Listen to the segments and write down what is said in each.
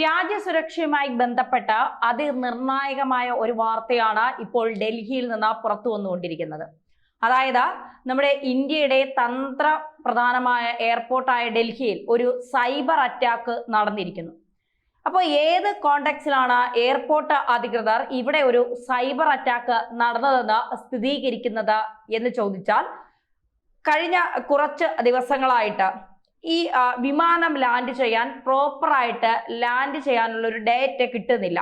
രാജ്യസുരക്ഷയുമായി ബന്ധപ്പെട്ട അതിനിർണായകമായ ഒരു വാർത്തയാണ് ഇപ്പോൾ ഡൽഹിയിൽ നിന്ന് പുറത്തു വന്നുകൊണ്ടിരിക്കുന്നത്. അതായത് നമ്മുടെ ഇന്ത്യയുടെ തന്ത്ര പ്രധാനമായ എയർപോർട്ടായ ഡൽഹിയിൽ ഒരു സൈബർ അറ്റാക്ക് നടന്നിരിക്കുന്നു. അപ്പോൾ ഏത് കോണ്ടക്സിലാണ് എയർപോർട്ട് അധികൃതർ ഇവിടെ ഒരു സൈബർ അറ്റാക്ക് നടന്നതെന്ന് സ്ഥിരീകരിക്കുന്നത് എന്ന് ചോദിച്ചാൽ കഴിഞ്ഞ കുറച്ച് ദിവസങ്ങളായിട്ട് ഈ വിമാനം ലാൻഡ് ചെയ്യാൻ പ്രോപ്പറായിട്ട് ലാൻഡ് ചെയ്യാനുള്ള ഒരു ഡേറ്റ കിട്ടുന്നില്ല.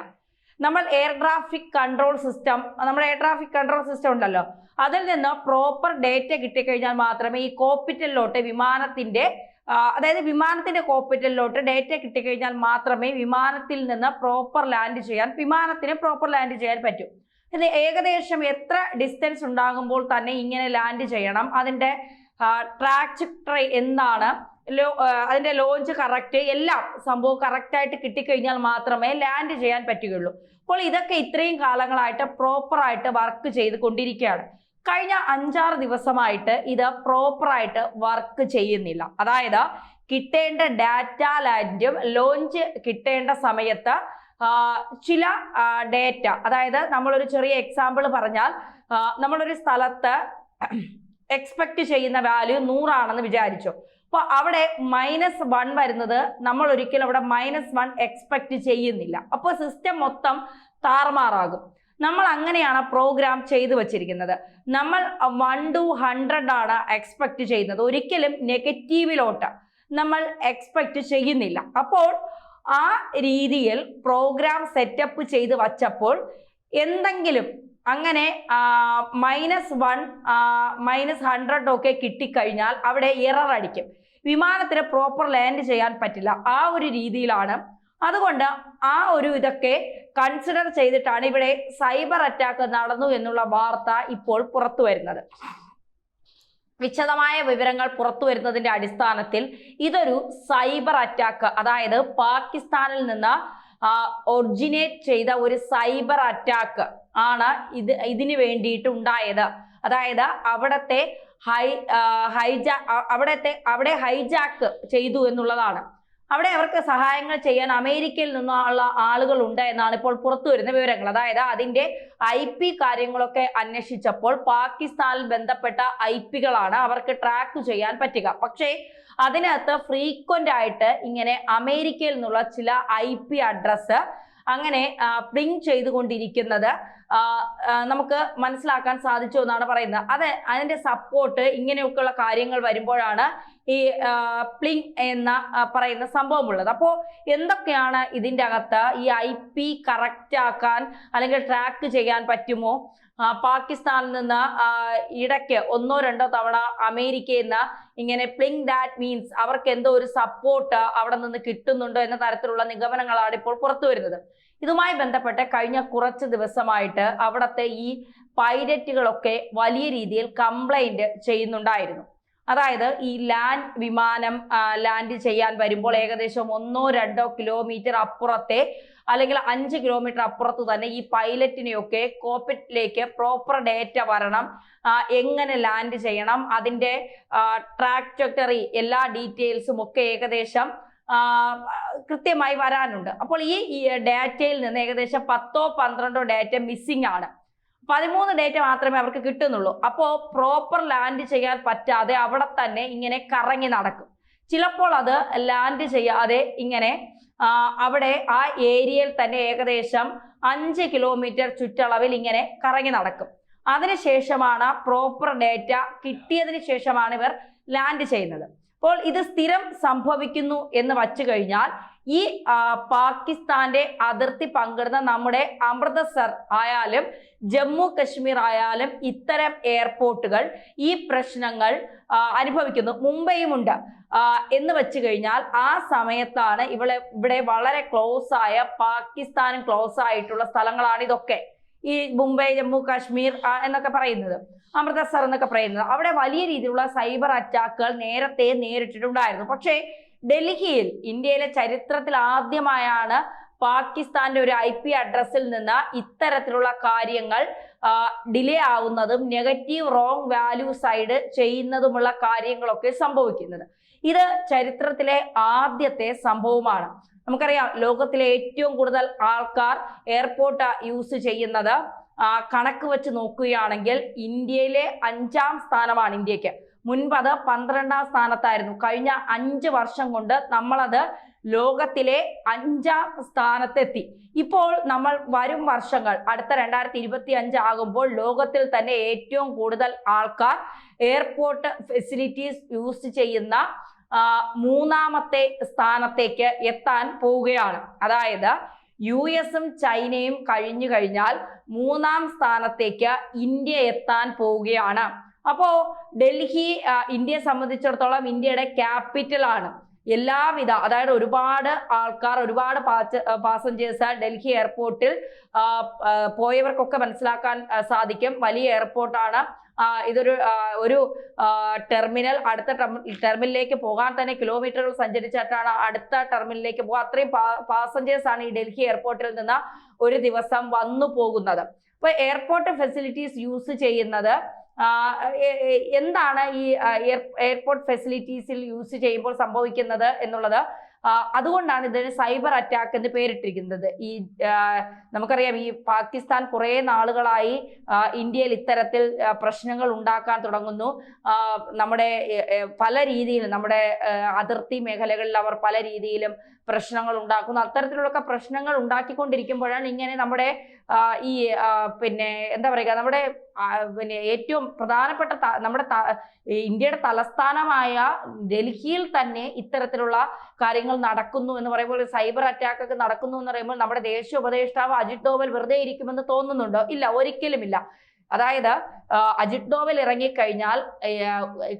നമ്മൾ എയർ ട്രാഫിക് കൺട്രോൾ സിസ്റ്റം നമ്മുടെ എയർ ട്രാഫിക് കൺട്രോൾ സിസ്റ്റം ഉണ്ടല്ലോ. അതിൽ നിന്ന് പ്രോപ്പർ ഡേറ്റ കിട്ടിക്കഴിഞ്ഞാൽ മാത്രമേ ഈ കോപ്പിറ്റലിലോട്ട് വിമാനത്തിന്റെ അതായത് വിമാനത്തിന്റെ കോപ്പിറ്റലിലോട്ട് ഡേറ്റ കിട്ടിക്കഴിഞ്ഞാൽ മാത്രമേ വിമാനത്തിൽ നിന്ന് പ്രോപ്പർ ലാൻഡ് ചെയ്യാൻ വിമാനത്തിന് പ്രോപ്പർ ലാൻഡ് ചെയ്യാൻ പറ്റൂ. ഇത് ഏകദേശം എത്ര ഡിസ്റ്റൻസ് ഉണ്ടാകുമ്പോൾ തന്നെ ഇങ്ങനെ ലാൻഡ് ചെയ്യണം? അതിന്റെ ട്രാക്ടറി എന്താണ്? അതിന്റെ ലോഞ്ച് കറക്റ്റ് എല്ലാം സംഭവം കറക്റ്റ് ആയിട്ട് കിട്ടിക്കഴിഞ്ഞാൽ മാത്രമേ ലാൻഡ് ചെയ്യാൻ പറ്റുകയുള്ളൂ. അപ്പോൾ ഇതൊക്കെ ഇത്രയും കാലങ്ങളായിട്ട് പ്രോപ്പറായിട്ട് വർക്ക് ചെയ്ത് കൊണ്ടിരിക്കുകയാണ് കഴിഞ്ഞ അഞ്ചാറ് ദിവസമായിട്ട് ഇത് പ്രോപ്പറായിട്ട് വർക്ക് ചെയ്യുന്നില്ല. അതായത് കിട്ടേണ്ട ഡാറ്റ ലാൻഡും ലോഞ്ച് കിട്ടേണ്ട സമയത്ത് ചില ഡേറ്റ അതായത് നമ്മളൊരു ചെറിയ എക്സാമ്പിൾ പറഞ്ഞാൽ നമ്മളൊരു സ്ഥലത്ത് എക്സ്പെക്ട് ചെയ്യുന്ന വാല്യൂ നൂറാണെന്ന് വിചാരിച്ചു. അപ്പോൾ അവിടെ മൈനസ് വൺ വരുന്നത് നമ്മൾ ഒരിക്കലും അവിടെ മൈനസ് വൺ എക്സ്പെക്ട് ചെയ്യുന്നില്ല. അപ്പോൾ സിസ്റ്റം മൊത്തം താറുമാറാകും. നമ്മൾ അങ്ങനെയാണ് പ്രോഗ്രാം ചെയ്തു വച്ചിരിക്കുന്നത്. നമ്മൾ വൺ ടു ഹൺഡ്രഡ് ആണ് എക്സ്പെക്ട് ചെയ്യുന്നത്. ഒരിക്കലും നെഗറ്റീവിലോട്ട് നമ്മൾ എക്സ്പെക്ട് ചെയ്യുന്നില്ല. അപ്പോൾ ആ രീതിയിൽ പ്രോഗ്രാം സെറ്റപ്പ് ചെയ്ത് വച്ചപ്പോൾ എന്തെങ്കിലും അങ്ങനെ മൈനസ് വൺ മൈനസ് ഹൺഡ്രഡ് ഒക്കെ കിട്ടിക്കഴിഞ്ഞാൽ അവിടെ എറർ അടിക്കും. വിമാനത്തിന് പ്രോപ്പർ ലാൻഡ് ചെയ്യാൻ പറ്റില്ല. ആ ഒരു രീതിയിലാണ്. അതുകൊണ്ട് ആ ഒരു ഇതൊക്കെ കൺസിഡർ ചെയ്തിട്ടാണ് ഇവിടെ സൈബർ അറ്റാക്ക് നടന്നു എന്നുള്ള വാർത്ത ഇപ്പോൾ പുറത്തു വരുന്നത്. വിശദമായ വിവരങ്ങൾ പുറത്തു വരുന്നതിന്റെ അടിസ്ഥാനത്തിൽ ഇതൊരു സൈബർ അറ്റാക്ക് അതായത് പാകിസ്ഥാനിൽ നിന്ന് ഒറിജിനേറ്റ് ചെയ്ത ഒരു സൈബർ അറ്റാക്ക് ആണ് ഇത് ഇതിന് വേണ്ടിയിട്ട് ഉണ്ടായത്. അതായത് അവിടത്തെ ഹൈ ഹൈജാ അവിടത്തെ അവിടെ ഹൈജാക്ക് ചെയ്തു എന്നുള്ളതാണ്. അവിടെ അവർക്ക് സഹായങ്ങൾ ചെയ്യാൻ അമേരിക്കയിൽ നിന്നുള്ള ആളുകൾ ഉണ്ട് എന്നാണ് ഇപ്പോൾ പുറത്തു വരുന്ന വിവരങ്ങൾ. അതായത് അതിന്റെ ഐ പി കാര്യങ്ങളൊക്കെ അന്വേഷിച്ചപ്പോൾ പാകിസ്ഥാനിൽ ബന്ധപ്പെട്ട ഐ പികളാണ് അവർക്ക് ട്രാക്ക് ചെയ്യാൻ പറ്റുക. പക്ഷേ അതിനകത്ത് ഫ്രീക്വന്റ് ആയിട്ട് ഇങ്ങനെ അമേരിക്കയിൽ നിന്നുള്ള ചില ഐ പി അഡ്രസ്സ് അങ്ങനെ പ്ലിങ് ചെയ്തുകൊണ്ടിരിക്കുന്നത് നമുക്ക് മനസ്സിലാക്കാൻ സാധിച്ചു എന്നാണ് പറയുന്നത്. അതെ അതിന്റെ സപ്പോർട്ട് ഇങ്ങനെയൊക്കെയുള്ള കാര്യങ്ങൾ വരുമ്പോഴാണ് ഈ പ്ലിങ് എന്ന പറയുന്ന സംഭവം ഉള്ളത്. അപ്പോൾ എന്തൊക്കെയാണ് ഇതിന്റെ അകത്ത് ഈ ഐ പി കറക്റ്റ് ആക്കാൻ അല്ലെങ്കിൽ ട്രാക്ക് ചെയ്യാൻ പറ്റുമോ? പാകിസ്ഥാനിൽ നിന്ന് ഇടയ്ക്ക് ഒന്നോ രണ്ടോ തവണ അമേരിക്കയിൽ നിന്ന് ഇങ്ങനെ പ്ലിങ് ദാറ്റ് മീൻസ് അവർക്ക് എന്തോ ഒരു സപ്പോർട്ട് അവിടെ നിന്ന് കിട്ടുന്നുണ്ടോ എന്ന തരത്തിലുള്ള നിഗമനങ്ങളാണ് ഇപ്പോൾ പുറത്തു വരുന്നത്. ഇതുമായി ബന്ധപ്പെട്ട് കഴിഞ്ഞ കുറച്ച് ദിവസമായിട്ട് അവിടുത്തെ ഈ പൈലറ്റുകളൊക്കെ വലിയ രീതിയിൽ കംപ്ലൈന്റ് ചെയ്യുന്നുണ്ടായിരുന്നു. അതായത് ഈ ലാൻഡ് വിമാനം ലാൻഡ് ചെയ്യാൻ വരുമ്പോൾ ഏകദേശം ഒന്നോ രണ്ടോ കിലോമീറ്റർ അപ്പുറത്തെ അല്ലെങ്കിൽ അഞ്ച് കിലോമീറ്റർ അപ്പുറത്ത് തന്നെ ഈ പൈലറ്റിനെയൊക്കെ കോപ്പിറ്റിലേക്ക് പ്രോപ്പർ ഡേറ്റ വരണം. എങ്ങനെ ലാൻഡ് ചെയ്യണം അതിന്റെ ട്രാക്ടറി എല്ലാ ഡീറ്റെയിൽസും ഒക്കെ ഏകദേശം കൃത്യമായി വരാനുണ്ട്. അപ്പോൾ ഈ ഡാറ്റയിൽ നിന്ന് ഏകദേശം പത്തോ പന്ത്രണ്ടോ ഡാറ്റ മിസ്സിംഗ് ആണ്. പതിമൂന്ന് ഡേറ്റ മാത്രമേ അവർക്ക് കിട്ടുന്നുള്ളൂ. അപ്പോൾ പ്രോപ്പർ ലാൻഡ് ചെയ്യാൻ പറ്റാതെ അവിടെ തന്നെ ഇങ്ങനെ കറങ്ങി നടക്കും. ചിലപ്പോൾ അത് ലാൻഡ് ചെയ്യാതെ ഇങ്ങനെ അവിടെ ആ ഏരിയയിൽ തന്നെ ഏകദേശം അഞ്ച് കിലോമീറ്റർ ചുറ്റളവിൽ ഇങ്ങനെ കറങ്ങി നടക്കും. അതിനുശേഷമാണ് പ്രോപ്പർ ഡേറ്റ കിട്ടിയതിന് ശേഷമാണ് ഇവർ ലാൻഡ് ചെയ്യുന്നത്. അപ്പോൾ ഇത് സ്ഥിരം സംഭവിക്കുന്നു എന്ന് വച്ചു കഴിഞ്ഞാൽ ഈ പാകിസ്ഥാന്റെ അതിർത്തി പങ്കിടുന്ന നമ്മുടെ അമൃതസർ ആയാലും ജമ്മു കശ്മീർ ആയാലും ഇത്തരം എയർപോർട്ടുകൾ ഈ പ്രശ്നങ്ങൾ അനുഭവിക്കുന്നു. മുംബൈയുമുണ്ട്. എന്ന് വെച്ച് കഴിഞ്ഞാൽ ആ സമയത്താണ് ഇവിടെ ഇവിടെ വളരെ ക്ലോസ് ആയ പാകിസ്ഥാനും ക്ലോസ് ആയിട്ടുള്ള സ്ഥലങ്ങളാണ് ഇതൊക്കെ. ഈ മുംബൈ ജമ്മു കാശ്മീർ എന്നൊക്കെ പറയുന്നത്. അമൃതസർ എന്നൊക്കെ പറയുന്നത്. അവിടെ വലിയ രീതിയിലുള്ള സൈബർ അറ്റാക്കുകൾ നേരത്തെ നേരിട്ടിട്ടുണ്ടായിരുന്നു. പക്ഷേ ഡൽഹിയിൽ ഇന്ത്യയിലെ ചരിത്രത്തിൽ ആദ്യമായാണ് പാകിസ്ഥാന്റെ ഒരു ഐ പി അഡ്രസ്സിൽ നിന്ന് ഇത്തരത്തിലുള്ള കാര്യങ്ങൾ ഡിലേ ആവുന്നതും നെഗറ്റീവ് റോങ് വാല്യൂ സൈഡ് ചെയ്യുന്നതുമുള്ള കാര്യങ്ങളൊക്കെ സംഭവിക്കുന്നത്. ഇത് ചരിത്രത്തിലെ ആദ്യത്തെ സംഭവമാണ്. നമുക്കറിയാം ലോകത്തിലെ ഏറ്റവും കൂടുതൽ ആൾക്കാർ എയർപോർട്ട് യൂസ് ചെയ്യുന്നത് കണക്ക് വെച്ച് നോക്കുകയാണെങ്കിൽ ഇന്ത്യയിലെ അഞ്ചാം സ്ഥാനമാണ് ഇന്ത്യയ്ക്ക്. മുൻപ് അത് പന്ത്രണ്ടാം സ്ഥാനത്തായിരുന്നു. കഴിഞ്ഞ അഞ്ച് വർഷം കൊണ്ട് നമ്മളത് ലോകത്തിലെ അഞ്ചാം സ്ഥാനത്തെത്തി. ഇപ്പോൾ നമ്മൾ വരും വർഷങ്ങൾ അടുത്ത രണ്ടായിരത്തി ഇരുപത്തി അഞ്ച് ആകുമ്പോൾ ലോകത്തിൽ തന്നെ ഏറ്റവും കൂടുതൽ ആൾക്കാർ എയർപോർട്ട് ഫെസിലിറ്റീസ് യൂസ് ചെയ്യുന്ന മൂന്നാമത്തെ സ്ഥാനത്തേക്ക് എത്താൻ പോവുകയാണ്. അതായത് യു എസും ചൈനയും കഴിഞ്ഞു കഴിഞ്ഞാൽ മൂന്നാം സ്ഥാനത്തേക്ക് ഇന്ത്യ എത്താൻ പോവുകയാണ്. അപ്പോ ഡൽഹി ഇന്ത്യയെ സംബന്ധിച്ചിടത്തോളം ഇന്ത്യയുടെ ക്യാപിറ്റൽ ആണ്. എല്ലാവിധ അതായത് ഒരുപാട് ആൾക്കാർ ഒരുപാട് പാസഞ്ചേഴ്സ് ഡൽഹി എയർപോർട്ടിൽ പോയവർക്കൊക്കെ മനസ്സിലാക്കാൻ സാധിക്കും. വലിയ എയർപോർട്ടാണ് ഇതൊരു ഒരു ടെർമിനൽ അടുത്ത ടെർമി- ടെർമിനലിലേക്ക് പോകാൻ തന്നെ കിലോമീറ്ററുകൾ സഞ്ചരിച്ചിട്ടാണ് അടുത്ത ടെർമിനലിലേക്ക് പോകുക അത്രയും പാസഞ്ചേഴ്സ് ആണ് ഈ ഡൽഹി എയർപോർട്ടിൽ നിന്ന് ഒരു ദിവസം വന്നു പോകുന്നത്. അപ്പൊ എയർപോർട്ട് ഫെസിലിറ്റീസ് യൂസ് ചെയ്യുന്നത് എന്താണ് ഈ എയർപോർട്ട് ഫെസിലിറ്റീസിൽ യൂസ് ചെയ്യുമ്പോൾ സംഭവിക്കുന്നത് എന്നുള്ളത്? അതുകൊണ്ടാണ് ഇതിന് സൈബർ അറ്റാക്ക് എന്ന് പേരിട്ടിരിക്കുന്നത്. ഈ നമുക്കറിയാം ഈ പാകിസ്ഥാൻ കുറേ നാളുകളായി ഇന്ത്യയിൽ ഇത്തരത്തിൽ പ്രശ്നങ്ങൾ ഉണ്ടാക്കാൻ തുടങ്ങുന്നു. നമ്മുടെ പല രീതിയിൽ നമ്മുടെ അതിർത്തി മേഖലകളിൽ അവർ പല രീതിയിലും പ്രശ്നങ്ങൾ ഉണ്ടാക്കുന്നു. അത്തരത്തിലുള്ള പ്രശ്നങ്ങൾ ഉണ്ടാക്കിക്കൊണ്ടിരിക്കുമ്പോഴാണ് ഇങ്ങനെ നമ്മുടെ ഈ പിന്നെ എന്താ പറയുക നമ്മുടെ പിന്നെ ഏറ്റവും പ്രധാനപ്പെട്ട നമ്മുടെ ഇന്ത്യയുടെ തലസ്ഥാനമായ ഡൽഹിയിൽ തന്നെ ഇത്തരത്തിലുള്ള കാര്യങ്ങൾ നടക്കുന്നു എന്ന് പറയുമ്പോൾ സൈബർ അറ്റാക്ക് ഒക്കെ നടക്കുന്നു എന്ന് പറയുമ്പോൾ നമ്മുടെ ദേശീയ ഉപദേഷ്ടാവ് അജിത് ഡോവൽ വെറുതെ ഇരിക്കുമെന്ന് തോന്നുന്നുണ്ടോ? ഇല്ല ഒരിക്കലുമില്ല. അതായത് അജിത് ഡോവൽ ഇറങ്ങിക്കഴിഞ്ഞാൽ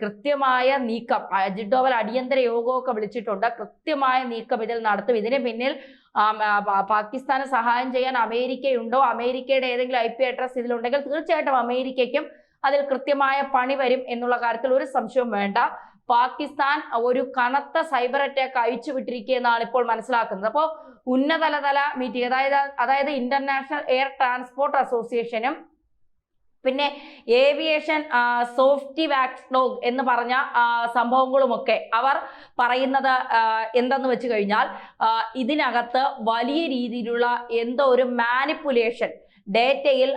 കൃത്യമായ നീക്കം അജിത് ഡോവൽ അടിയന്തര യോഗമൊക്കെ വിളിച്ചിട്ടുണ്ട് കൃത്യമായ നീക്കം ഇതിൽ നടത്തും. ഇതിന് പിന്നിൽ പാകിസ്ഥാന് സഹായം ചെയ്യാൻ അമേരിക്കയുണ്ടോ? അമേരിക്കയുടെ ഏതെങ്കിലും ഐ പി അഡ്രസ് ഇതിലുണ്ടെങ്കിൽ തീർച്ചയായിട്ടും അമേരിക്കയ്ക്കും അതിൽ കൃത്യമായ പണി വരും എന്നുള്ള കാര്യത്തിൽ ഒരു സംശയവും വേണ്ട. പാകിസ്ഥാൻ ഒരു കനത്ത സൈബർ അറ്റാക്ക് അയച്ചു വിട്ടിരിക്കുകയെന്നാണ് ഇപ്പോൾ മനസ്സിലാക്കുന്നത്. അപ്പോൾ ഉന്നതലതല മീറ്റിംഗ് അതായത് അതായത് ഇന്റർനാഷണൽ എയർ ട്രാൻസ്പോർട്ട് അസോസിയേഷനും പിന്നെ ഏവിയേഷൻ സോഫ്റ്റി വാക്സ് ഡോഗ് എന്ന് പറഞ്ഞ സംഭവങ്ങളുമൊക്കെ അവർ പറയുന്നത് എന്തെന്ന് വെച്ച് കഴിഞ്ഞാൽ ഇതിനകത്ത് വലിയ രീതിയിലുള്ള എന്തോ ഒരു മാനിപ്പുലേഷൻ ഡേറ്റയിൽ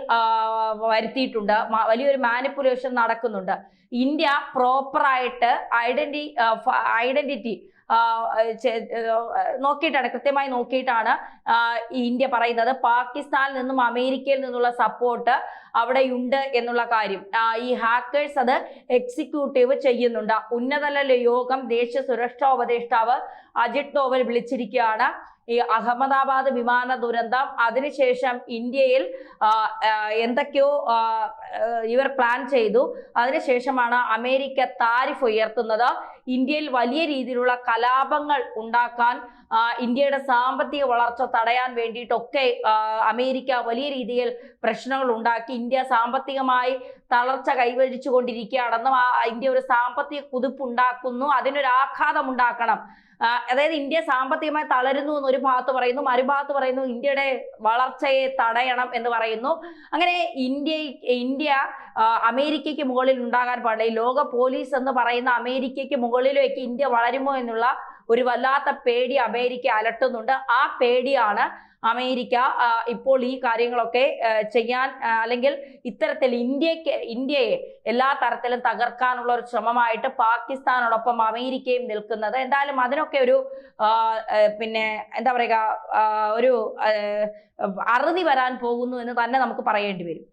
വരുത്തിയിട്ടുണ്ട്. വലിയൊരു മാനിപ്പുലേഷൻ നടക്കുന്നുണ്ട്. ഇന്ത്യ പ്രോപ്പറായിട്ട് ഐഡന്റി ഐഡന്റിറ്റി നോക്കിയിട്ടാണ് കൃത്യമായി നോക്കിയിട്ടാണ് ഇന്ത്യ പറയുന്നത്. പാകിസ്ഥാനിൽ നിന്നും അമേരിക്കയിൽ നിന്നുള്ള സപ്പോർട്ട് അവിടെയുണ്ട് എന്നുള്ള കാര്യം. ഈ ഹാക്കേഴ്സ് അത് എക്സിക്യൂട്ടീവ് ചെയ്യുന്നുണ്ട്. ഉന്നതതല യോഗം ദേശീയ സുരക്ഷാ ഉപദേഷ്ടാവ് അജിത് ഡോവൽ വിളിച്ചിരിക്കുകയാണ്. ഈ അഹമ്മദാബാദ് വിമാന ദുരന്തം അതിനുശേഷം ഇന്ത്യയിൽ എന്തൊക്കെയോ ഇവർ പ്ലാൻ ചെയ്തു. അതിനുശേഷമാണ് അമേരിക്ക താരിഫ് ഉയർത്തുന്നത്. ഇന്ത്യയിൽ വലിയ രീതിയിലുള്ള കലാപങ്ങൾ ഉണ്ടാക്കാൻ ഇന്ത്യയുടെ സാമ്പത്തിക വളർച്ച തടയാൻ വേണ്ടിയിട്ടൊക്കെ അമേരിക്ക വലിയ രീതിയിൽ പ്രശ്നങ്ങൾ ഉണ്ടാക്കി. ഇന്ത്യ സാമ്പത്തികമായി തളർച്ച കൈവരിച്ചു കൊണ്ടിരിക്കുകയാണെന്നും ഇന്ത്യ ഒരു സാമ്പത്തിക കുതിപ്പുണ്ടാക്കുന്നു അതിനൊരു ആഘാതം ഉണ്ടാക്കണം. അതായത് ഇന്ത്യ സാമ്പത്തികമായി തളരുന്നു എന്ന് ഒരു ഭാഗത്ത് പറയുന്നു മറുഭാഗത്ത് പറയുന്നു ഇന്ത്യയുടെ വളർച്ചയെ തടയണം എന്ന് പറയുന്നു. അങ്ങനെ ഇന്ത്യ ഇന്ത്യ അമേരിക്കയ്ക്ക് മുകളിൽ ഉണ്ടാകാൻ പാടില്ല. ലോക പോലീസ് എന്ന് പറയുന്ന അമേരിക്കയ്ക്ക് മുകളിലേക്ക് ഇന്ത്യ വളരുമോ എന്നുള്ള ഒരു വല്ലാത്ത പേടി അമേരിക്ക അലട്ടുന്നുണ്ട്. ആ പേടിയാണ് അമേരിക്ക ഇപ്പോൾ ഈ കാര്യങ്ങളൊക്കെ ചെയ്യാൻ അല്ലെങ്കിൽ ഇത്തരത്തിൽ ഇന്ത്യയ്ക്ക് ഇന്ത്യയെ എല്ലാ തരത്തിലും തകർക്കാനുള്ള ഒരു ശ്രമമായിട്ട് പാകിസ്ഥാനോടൊപ്പം അമേരിക്കയും നിൽക്കുന്നത്. എന്തായാലും അതിനൊക്കെ ഒരു പിന്നെ എന്താ പറയുക ഒരു അറുതി വരാൻ പോകുന്നു എന്ന് തന്നെ നമുക്ക് പറയേണ്ടി വരും.